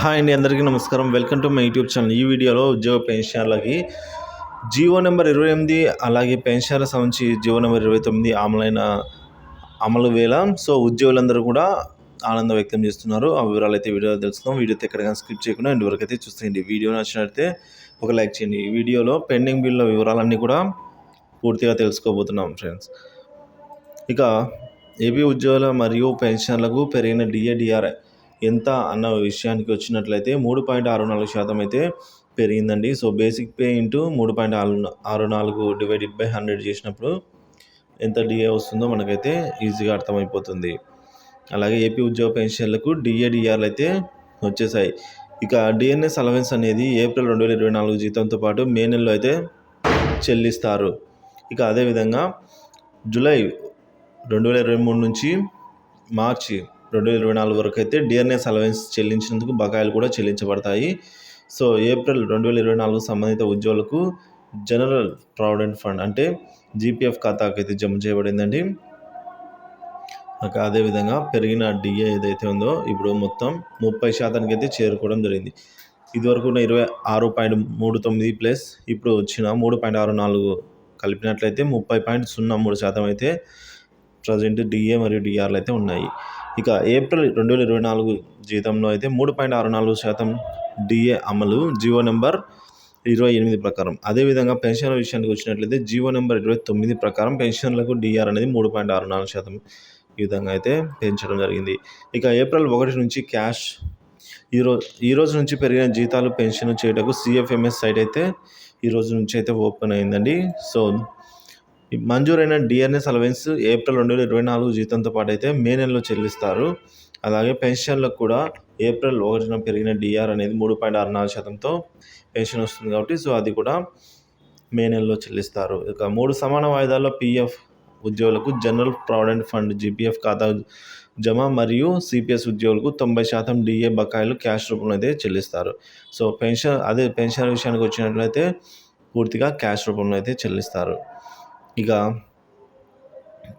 Hi అండి అందరికీ నమస్కారం. Welcome to my YouTube channel. ఈ వీడియోలో ఉద్యోగ పెన్షన్లకి జీవో నెంబర్ ఇరవై ఎనిమిది అలాగే పెన్షన్ల సంబంధించి జీవో నెంబర్ ఇరవై తొమ్మిది అమలైన అమలు వేళ. సో ఉద్యోగులందరూ కూడా ఆనందం వ్యక్తం చేస్తున్నారు. ఆ వివరాలు అయితే వీడియోలో తెలుసుకుందాం. వీడియో అయితే ఎక్కడికైనా స్కిప్ చేయకుండా ఇంటి వరకు అయితే చూసేయండి వీడియో నచ్చినట్లయితే ఒక లైక్ చేయండి. ఈ వీడియోలో పెండింగ్ బిల్ల వివరాలన్నీ కూడా పూర్తిగా తెలుసుకోబోతున్నాం ఫ్రెండ్స్. ఇక ఏపీ ఉద్యోగుల మరియు పెన్షన్లకు పెరిగిన డిఏడిఆర్ఐ ఎంత అన్న విషయానికి వచ్చినట్లయితే మూడు పాయింట్ ఆరు నాలుగు శాతం అయితే పెరిగిందండి. సో బేసిక్ పే ఇంటూ మూడు పాయింట్ ఆరు ఆరు నాలుగు డివైడెడ్ బై హండ్రెడ్ చేసినప్పుడు ఎంత డిఏ వస్తుందో మనకైతే ఈజీగా అర్థమైపోతుంది. అలాగే ఏపీ ఉద్యోగ పెన్షన్లకు డిఏడిఆర్లు అయితే వచ్చేసాయి. ఇక డిఎన్ఎస్ అలవెన్స్ అనేది ఏప్రిల్ రెండు వేల ఇరవై నాలుగు జీతంతో పాటు మే నెలలో అయితే చెల్లిస్తారు. ఇక అదేవిధంగా జూలై రెండు వేల ఇరవై మూడు నుంచి మార్చి రెండు వేల ఇరవై నాలుగు వరకు అయితే డిఎన్ఎస్ అలవెన్స్ చెల్లించినందుకు బకాయిలు కూడా చెల్లించబడతాయి. సో ఏప్రిల్ రెండు వేల ఇరవై నాలుగు సంబంధిత ఉద్యోగులకు జనరల్ ప్రావిడెంట్ ఫండ్ అంటే జీపీఎఫ్ ఖాతాకు అయితే జమ చేయబడిందండి. అదేవిధంగా పెరిగిన డిఏ ఏదైతే ఉందో ఇప్పుడు మొత్తం ముప్పై శాతానికి అయితే చేరుకోవడం జరిగింది. ఇదివరకు ఉన్న ఇరవై ఆరు పాయింట్ మూడు తొమ్మిది ప్లస్ ఇప్పుడు వచ్చిన మూడు పాయింట్ ఆరు నాలుగు కలిపినట్లయితే ముప్పై పాయింట్ సున్నా మూడు శాతం అయితే ప్రజెంట్ డిఏ మరియు డిఆర్లు అయితే ఉన్నాయి. ఇక ఏప్రిల్ రెండు వేల ఇరవై నాలుగు జీతంలో అయితే మూడు పాయింట్ ఆరు నాలుగు శాతం డిఏ అమలు జియో నెంబర్ ఇరవై ఎనిమిది ప్రకారం. అదేవిధంగా పెన్షన్ల విషయానికి వచ్చినట్లయితే జియో నెంబర్ ఇరవై తొమ్మిది ప్రకారం పెన్షన్లకు డిఆర్ అనేది మూడు పాయింట్ ఆరు నాలుగు శాతం ఈ విధంగా అయితే పెంచడం జరిగింది. ఇక ఏప్రిల్ ఒకటి నుంచి క్యాష్ ఈరోజు ఈ రోజు నుంచి పెరిగిన జీతాలు పెన్షన్ చేయటకు సిఎఫ్ఎంఎస్ సైట్ అయితే ఈ రోజు నుంచి అయితే ఓపెన్ అయిందండి. సో మంజూరైన డిఎన్ఎస్ అలవెన్స్ ఏప్రిల్ రెండు వేల ఇరవై నాలుగు జీతంతో పాటు అయితే మే నెలలో చెల్లిస్తారు. అలాగే పెన్షన్లకు కూడా ఏప్రిల్ ఒకటిన పెరిగిన డిఆర్ అనేది మూడు పాయింట్ ఆరు నాలుగు శాతంతో పెన్షన్ వస్తుంది కాబట్టి సో అది కూడా మే నెలలో చెల్లిస్తారు. ఇక మూడు సమాన వాయిదాల్లో పిఎఫ్ ఉద్యోగులకు జనరల్ ప్రావిడెంట్ ఫండ్ జీపీఎఫ్ ఖాతా జమ మరియు సిపిఎస్ ఉద్యోగులకు తొంభై శాతం డిఏ బకాయిలు క్యాష్ రూపంలో అయితే చెల్లిస్తారు. సో పెన్షన్ అదే పెన్షన్ విషయానికి వచ్చినట్లయితే పూర్తిగా క్యాష్ రూపంలో అయితే చెల్లిస్తారు. ఇక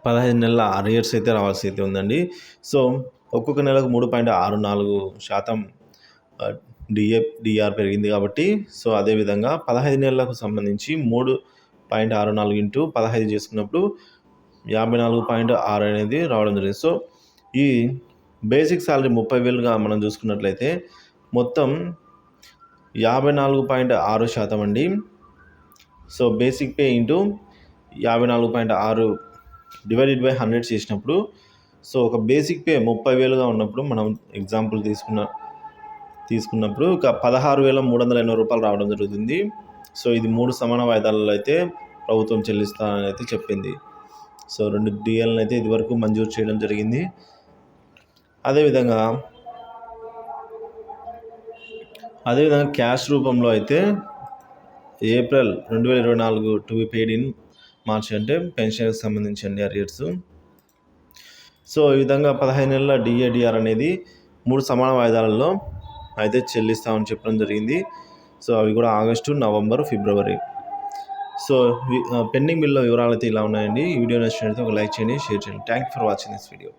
పదహైదు నెలల అరియర్స్ అయితే రావాల్సి అయితే ఉందండి. సో ఒక్కొక్క నెలకు మూడు పాయింట్ ఆరు నాలుగు శాతం డిఏ డిఆర్ పెరిగింది కాబట్టి సో అదేవిధంగా పదహైదు నెలలకు సంబంధించి మూడు పాయింట్ ఆరు నాలుగు ఇంటూ పదహైదు చేసుకున్నప్పుడు యాభై నాలుగు పాయింట్ ఆరు అనేది రావడం జరిగింది. సో ఈ బేసిక్ సాలరీ ముప్పై వేలుగా మనం చూసుకున్నట్లయితే మొత్తం యాభై నాలుగు పాయింట్ ఆరు శాతం అండి. సో బేసిక్ పే ఇంటూ యాభై నాలుగు పాయింట్ ఆరు డివైడెడ్ బై హండ్రెడ్ చేసినప్పుడు సో ఒక బేసిక్ పే ముప్పై వేలుగా ఉన్నప్పుడు మనం ఎగ్జాంపుల్ తీసుకున్న తీసుకున్నప్పుడు ఒక పదహారు వేల మూడు వందల ఎనభై రూపాయలు రావడం జరుగుతుంది. సో ఇది మూడు సమాన వాయిదాలలో అయితే ప్రభుత్వం చెల్లిస్తానని అయితే చెప్పింది. సో రెండు డిఎల్ని అయితే ఇదివరకు మంజూరు చేయడం జరిగింది. అదేవిధంగా అదేవిధంగా క్యాష్ రూపంలో అయితే ఏప్రిల్ రెండు వేల ఇరవై నాలుగు to be paid in March అంటే పెన్షన్కి సంబంధించి అరియర్స్ సో ఈ విధంగా పదహైదు నెలల డిఏడిఆర్ అనేది మూడు సమాన వాయిదాలలో అయితే చెల్లిస్తామని చెప్పడం జరిగింది. సో అవి కూడా ఆగస్టు నవంబర్ ఫిబ్రవరి. సో పెండింగ్ బిల్లో వివరాలు అయితే ఇలా ఉన్నాయండి. ఈ వీడియో నచ్చినట్లయితే ఒక లైక్ చేయండి షేర్ చేయండి. Thank you for watching this video.